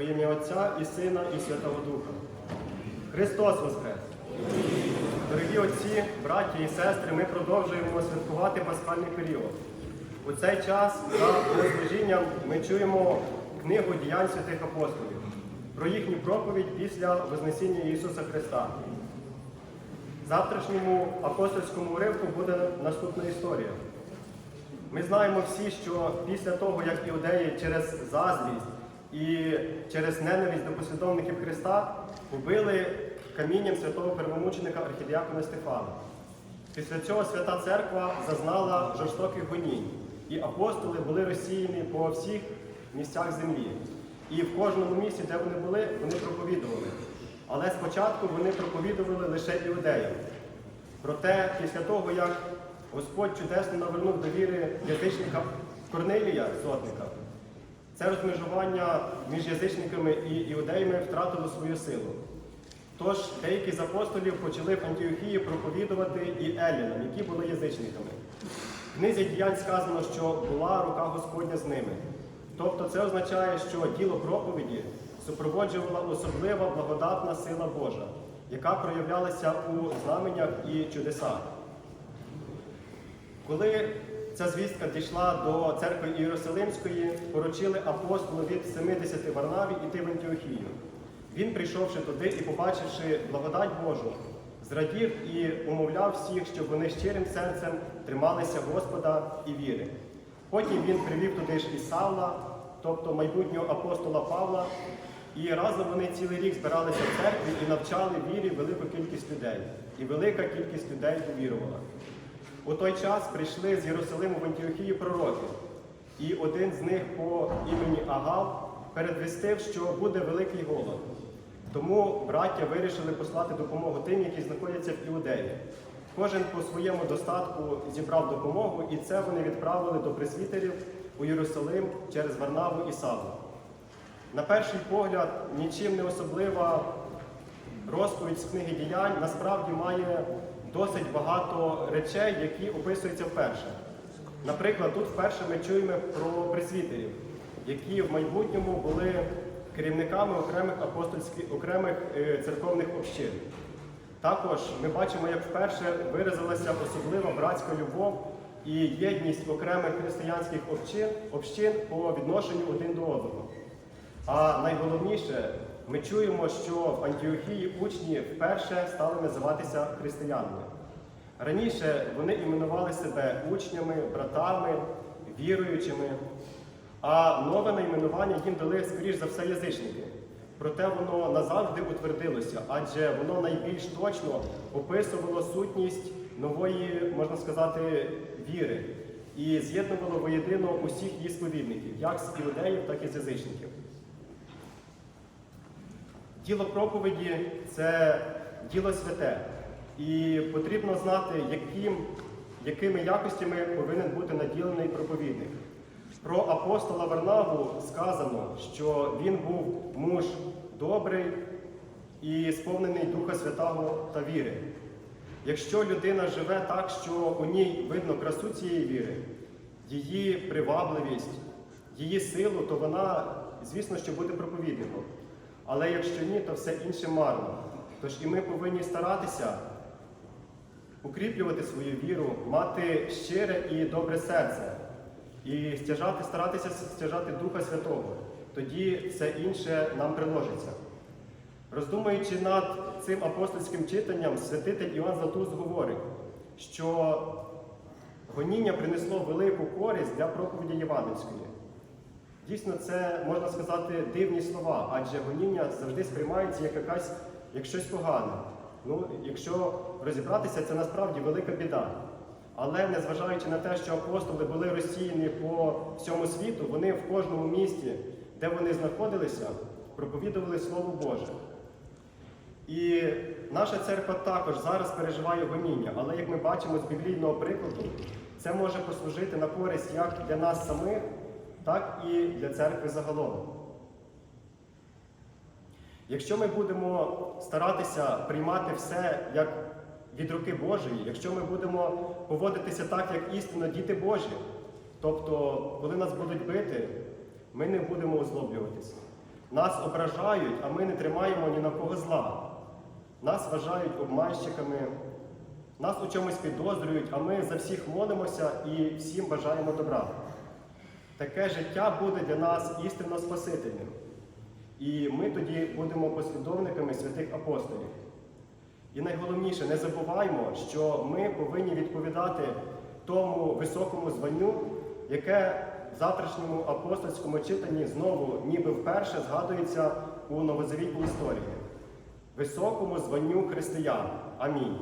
Во ім'я Отця і Сина, і Святого Духа. Христос Воскрес! Дорогі отці, браті і сестри, ми продовжуємо святкувати пасхальний період. У цей час за богослужінням ми чуємо книгу діянь святих апостолів про їхню проповідь після Вознесіння Ісуса Христа. Завтрашньому апостольському уривку буде наступна історія. Ми знаємо всі, що після того, як іудеї через заздрість і через ненависть до послідовників Христа побили камінням святого первомученика архідіакона Стефана. Після цього свята церква зазнала жорстоких гонінь, і апостоли були розсіяні по всіх місцях землі. І в кожному місці, де вони були, вони проповідували. Але спочатку вони проповідували лише іудеям. Проте, після того, як Господь чудесно навернув до віри язичника Корнилія, сотника, це розмежування між язичниками і іудеями втратило свою силу. Тож деякі з апостолів почали в Антіохії проповідувати і елінам, які були язичниками. В книзі діянь сказано, що була рука Господня з ними. Тобто це означає, що діло проповіді супроводжувала особлива благодатна сила Божа, яка проявлялася у знаменнях і чудесах. Коли ця звістка дійшла до церкви Ієрусалимської, поручили апостолу від 70 Варнаві іти в Антіохію. Він, прийшовши туди і побачивши благодать Божу, зрадів і умовляв всіх, щоб вони щирим серцем трималися Господа і віри. Потім він привів туди ж і Савла, тобто майбутнього апостола Павла, і разом вони цілий рік збиралися в церкві і навчали вірі велику кількість людей. І велика кількість людей повірувала. У той час прийшли з Єрусалиму в Антіохію пророки, і один з них по імені Агав передвістив, що буде великий голод. Тому браття вирішили послати допомогу тим, які знаходяться в Іудеї. Кожен по своєму достатку зібрав допомогу, і це вони відправили до пресвітерів у Єрусалим через Варнаву і Саву. На перший погляд, нічим не особлива розповідь з книги діянь насправді має досить багато речей, які описуються вперше. Наприклад, тут вперше ми чуємо про пресвітерів, які в майбутньому були керівниками окремих апостольських окремих е, церковних общин. Також ми бачимо, як вперше виразилася особлива братська любов і єдність окремих християнських общин, общин по відношенню один до одного. А найголовніше, ми чуємо, що в Антіохії учні вперше стали називатися християнами. Раніше вони іменували себе учнями, братами, віруючими, а нове найменування їм дали, скоріш за все, язичники. Проте воно назавжди утвердилося, адже воно найбільш точно описувало сутність нової, можна сказати, віри і з'єднувало воєдино усіх її сповідників, як з іудеїв, так і з язичників. Діло проповіді це діло святе. І потрібно знати, яким, якими якостями повинен бути наділений проповідник. Про апостола Варнаву сказано, що він був муж добрий і сповнений Духа Святого та віри. Якщо людина живе так, що у ній видно красу цієї віри, її привабливість, її силу, то вона, звісно, що буде проповідником. Але якщо ні, то все інше марно. Тож і ми повинні старатися укріплювати свою віру, мати щире і добре серце, і стяжати, старатися стяжати Духа Святого. Тоді все інше нам приложиться. Роздумуючи над цим апостольським читанням, святитель Іван Златуст говорить, що гоніння принесло велику користь для проповіді Євангельської. Дійсно, це можна сказати дивні слова, адже гоніння завжди сприймається як якась, як щось погане. Ну, якщо розібратися, це насправді велика біда. Але незважаючи на те, що апостоли були розсіяні по всьому світу, вони в кожному місті, де вони знаходилися, проповідували Слово Боже. І наша церква також зараз переживає гоніння, але як ми бачимо з біблійного прикладу, це може послужити на користь як для нас самих, так і для церкви загалом. Якщо ми будемо старатися приймати все як від руки Божої, якщо ми будемо поводитися так, як істинно діти Божі, тобто, коли нас будуть бити, ми не будемо озлоблюватися. Нас ображають, а ми не тримаємо ні на кого зла. Нас вважають обманщиками, нас у чомусь підозрюють, а ми за всіх молимося і всім бажаємо добра. Таке життя буде для нас істинно спасительним. І ми тоді будемо послідовниками святих апостолів. І найголовніше, не забуваймо, що ми повинні відповідати тому високому званню, яке в завтрашньому апостольському читанні знову ніби вперше згадується у новозавітній історії. Високому званню християн. Амінь.